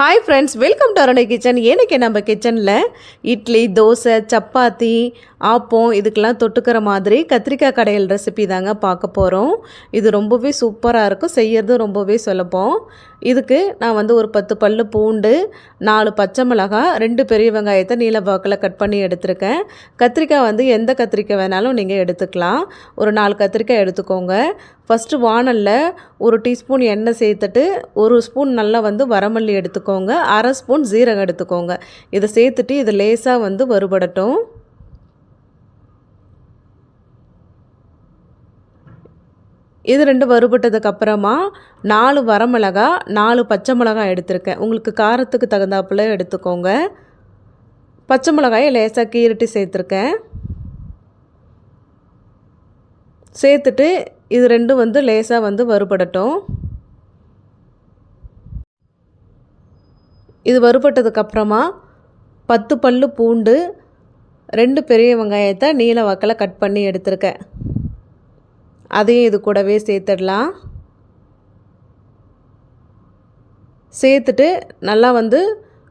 Hi friends welcome to Arunai kitchen எனக்கு நம்ம கிச்சனில் இட்லி தோசை சப்பாத்தி ஆப்பம் இதுக்கெல்லாம் தொட்டுக்கிற மாதிரி கத்திரிக்காய் கடையில் ரெசிபி தாங்க பார்க்க போகிறோம் இது ரொம்பவே சூப்பராக இருக்கும். செய்யறது ரொம்பவே சுலபம். இதுக்கு நான் வந்து ஒரு பத்து பல் பூண்டு நாலு பச்சை மிளகாய் ரெண்டு பெரிய வெங்காயத்தை நீல வாக்கில் கட் பண்ணி எடுத்திருக்கேன். கத்திரிக்காய் வந்து எந்த கத்திரிக்காய் வேணாலும் நீங்கள் எடுத்துக்கலாம். ஒரு நாலு கத்திரிக்காய் எடுத்துக்கோங்க. ஃபஸ்ட்டு வானலில் ஒரு டீஸ்பூன் எண்ணெய் சேர்த்துட்டு ஒரு ஸ்பூன் நல்லா வந்து வரமல்லி எடுத்துக்கோங்க அரை ஸ்பூன் ஜீரகம் எடுத்துக்கோங்க. இதை சேர்த்துட்டு இது லேசாக வந்து வறுபடட்டும். இது ரெண்டு வறுபட்டதுக்கு அப்புறமா நாலு வரமிளகா நாலு பச்சை மிளகாய் எடுத்திருக்கேன். உங்களுக்கு காரத்துக்கு தகுந்தாப்புல எடுத்துக்கோங்க. பச்சை மிளகாயை லேசாக கீரட்டி சேர்த்துருக்கேன். சேர்த்துட்டு இது ரெண்டும் வந்து லேசாக வந்து வறுபடட்டும். இது வறுபட்டதுக்கப்புறமா பத்து பல்லு பூண்டு ரெண்டு பெரிய வெங்காயத்தை நீல வாக்கில் கட் பண்ணி எடுத்திருக்கேன். அதையும் இது கூடவே சேர்த்துடலாம். சேர்த்துட்டு நல்லா வந்து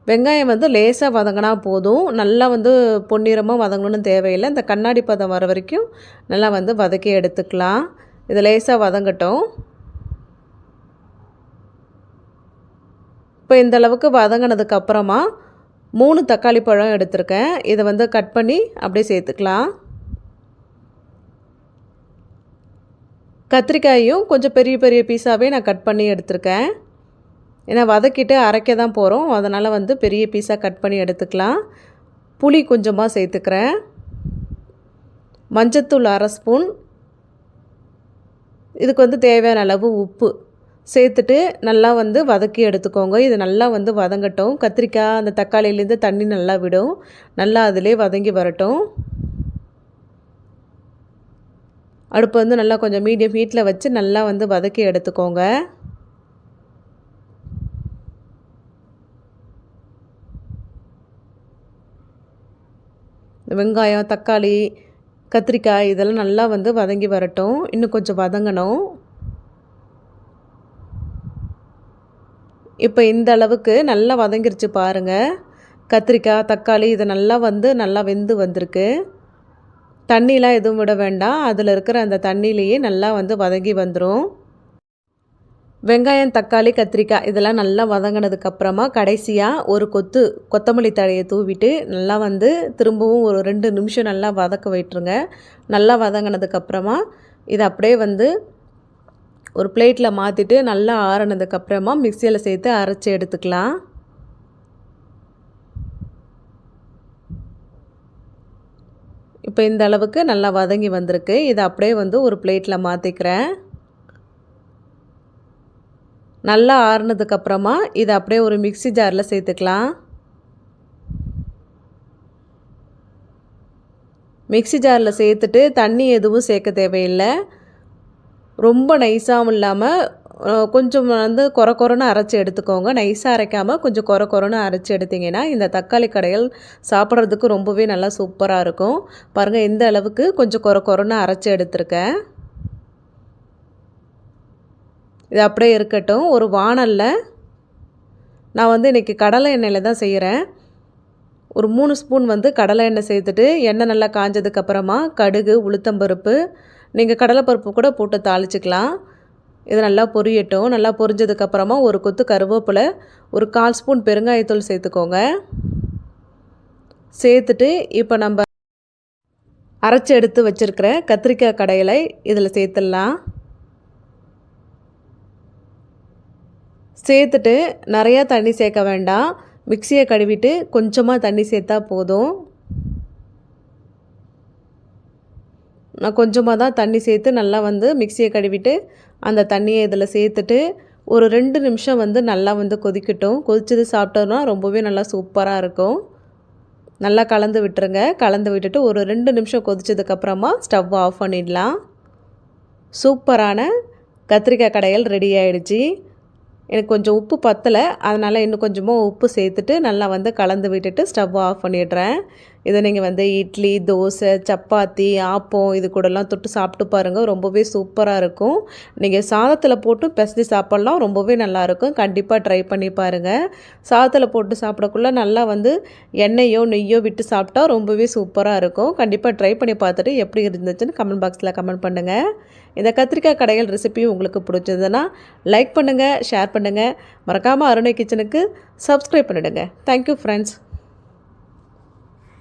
வெங்காயம் வந்து லேசாக வதங்கினா போதும். நல்லா வந்து பொன்னிறமாக வதங்கணும்னு தேவையில்லை. இந்த கண்ணாடி பதம் வர வரைக்கும் நல்லா வந்து வதக்கி எடுத்துக்கலாம். இது லேசாக வதங்கட்டும். இப்போ இந்தளவுக்கு வதங்கினதுக்கப்புறமா வதங்கினதுக்கு அப்புறமா மூணு தக்காளி பழம் எடுத்திருக்கேன். இதை வந்து கட் பண்ணி அப்படியே சேர்த்துக்கலாம். கத்திரிக்காயும் கொஞ்சம் பெரிய பெரிய பீஸாகவே நான் கட் பண்ணி எடுத்திருக்கேன். ஏன்னா வதக்கிட்டு அரைக்க தான் போகிறோம் அதனால் வந்து பெரிய பீஸாக கட் பண்ணி எடுத்துக்கலாம். புளி கொஞ்சமாக சேர்த்துக்கிறேன். மஞ்சத்தூள் அரை ஸ்பூன். இதுக்கு வந்து தேவையான அளவு உப்பு. சேர்த்துட்டு நல்லா வந்து வதக்கி எடுத்துக்கோங்க. இது நல்லா வந்து வதங்கட்டும். கத்திரிக்காய் அந்த தக்காளியிலேருந்து தண்ணி நல்லா விடும். நல்லா அதிலே வதங்கி வரட்டும். அடுப்பு வந்து நல்லா கொஞ்சம் மீடியம் ஹீட்டில் வச்சு நல்லா வந்து வதக்கி எடுத்துக்கோங்க. வெங்காயம் தக்காளி கத்திரிக்காய் இதெல்லாம் நல்லா வந்து வதங்கி வரட்டும். இன்னும் கொஞ்சம் வதங்கணும். இப்போ இந்த அளவுக்கு நல்லா வதங்கிருச்சு பாருங்கள் கத்திரிக்காய் தக்காளி இது நல்லா வந்து நல்லா வெந்து வந்திருக்கு. தண்ணிலாம் எதுவும் விட வேண்டாம். அதில் இருக்கிற அந்த தண்ணியிலையே நல்லா வந்து வதங்கி வந்துடும் வெங்காயம் தக்காளி கத்திரிக்காய் இதெல்லாம் நல்லா வதங்கினதுக்கப்புறமா கடைசியாக ஒரு கொத்து கொத்தமல்லி தழையை தூவிட்டு நல்லா வந்து திரும்பவும் ஒரு ரெண்டு நிமிஷம் நல்லா வதக்க விட்டுருங்க நல்லா வதங்கினதுக்கப்புறமா இதை அப்படியே வந்து ஒரு பிளேட்டில் மாற்றிட்டு நல்லா ஆறினதுக்கப்புறமா மிக்சியில் சேர்த்து அரைச்சி எடுத்துக்கலாம். இப்போ இந்த அளவுக்கு நல்லா வதங்கி வந்திருக்கு. இதை அப்படியே வந்து ஒரு பிளேட்டில் மாற்றிக்கிறேன் நல்லா ஆறுனதுக்கப்புறமா இதை அப்படியே ஒரு மிக்சி ஜாரில் சேர்த்துக்கலாம். மிக்சி ஜாரில் சேர்த்துட்டு தண்ணி எதுவும் சேர்க்க தேவையில்லை. ரொம்ப நைஸாகவும் இல்லாமல் கொஞ்சம் வந்து கொர குறைன்னு அரைச்சி எடுத்துக்கோங்க. நைஸாக அரைக்காமல் கொஞ்சம் கொர குறைன்னு அரைச்சி எடுத்திங்கன்னா இந்த தக்காளி கடைகள் சாப்பிட்றதுக்கு ரொம்பவே நல்லா சூப்பராக இருக்கும். பாருங்கள் இந்த அளவுக்கு கொஞ்சம் கொர குறைன்னு அரைச்சி எடுத்திருக்கேன். இது அப்படியே இருக்கட்டும். ஒரு வானலில் நான் வந்து இன்றைக்கி கடலை எண்ணெயில் தான் செய்கிறேன் ஒரு மூணு ஸ்பூன் வந்து கடலை எண்ணெய் சேர்த்துட்டு எண்ணெய் நல்லா காஞ்சதுக்கப்புறமா கடுகு உளுத்தம்பருப்பு நீங்கள் கடலைப்பருப்பு கூட போட்டு தாளிச்சிக்கலாம். இது நல்லா பொரியட்டும். நல்லா பொரிஞ்சதுக்கப்புறமா ஒரு கொத்து கருவேப்பிலை ஒரு கால் ஸ்பூன் பெருங்காயத்தூள் சேர்த்துக்கோங்க. சேர்த்துட்டு இப்போ நம்ம அரைச்சி எடுத்து வச்சுருக்கிற கத்திரிக்காய் கடையில் இதில் சேர்த்துடலாம். சேர்த்துட்டு நிறையா தண்ணி சேர்க்க வேண்டாம். மிக்சியை கழுவிட்டு கொஞ்சமாக தண்ணி சேர்த்தா போதும். நான் கொஞ்சமாக தான் தண்ணி சேர்த்து நல்லா வந்து மிக்சியை கழுவிட்டு அந்த தண்ணியை இதில் சேர்த்துட்டு ஒரு ரெண்டு நிமிஷம் வந்து நல்லா வந்து கொதிக்கட்டும். கொதிச்சது சாப்பிட்டோன்னா ரொம்பவே நல்லா சூப்பராக இருக்கும். நல்லா கலந்து விட்டுருங்க. கலந்து விட்டுட்டு ஒரு ரெண்டு நிமிஷம் கொதிச்சதுக்கப்புறமா ஸ்டவ் ஆஃப் பண்ணிடலாம். சூப்பரான கத்திரிக்காய் கடையல் ரெடி ஆகிடுச்சி எனக்கு கொஞ்சம் உப்பு பத்தலை. அதனால் இன்னும் கொஞ்சமாக உப்பு சேர்த்துட்டு நல்லா வந்து கலந்து விட்டுட்டு ஸ்டவ் ஆஃப் பண்ணிடுறேன். இதை நீங்கள் வந்து இட்லி தோசை சப்பாத்தி ஆப்பம் இது கூடலாம் தொட்டு சாப்பிட்டு பாருங்கள் ரொம்பவே சூப்பராக இருக்கும். நீங்கள் சாதத்தில் போட்டு பெசஞ்சு சாப்பிட்லாம். ரொம்பவே நல்லாயிருக்கும் கண்டிப்பாக ட்ரை பண்ணி பாருங்கள் சாதத்தில் போட்டு சாப்பிடக்குள்ள நல்லா வந்து எண்ணெயோ நெய்யோ விட்டு சாப்பிட்டா ரொம்பவே சூப்பராக இருக்கும். கண்டிப்பாக ட்ரை பண்ணி பார்த்துட்டு எப்படி இருந்துச்சுன்னு கமெண்ட் பாக்ஸில் கமெண்ட் பண்ணுங்கள் இந்த கத்திரிக்காய் கடைகள் ரெசிபி உங்களுக்கு பிடிச்சதுன்னா லைக் பண்ணுங்கள் ஷேர் பண்ணுங்கள் மறக்காமல் அருணை கிச்சனுக்கு சப்ஸ்கிரைப் பண்ணிவிடுங்க தேங்க்யூ ஃப்ரெண்ட்ஸ்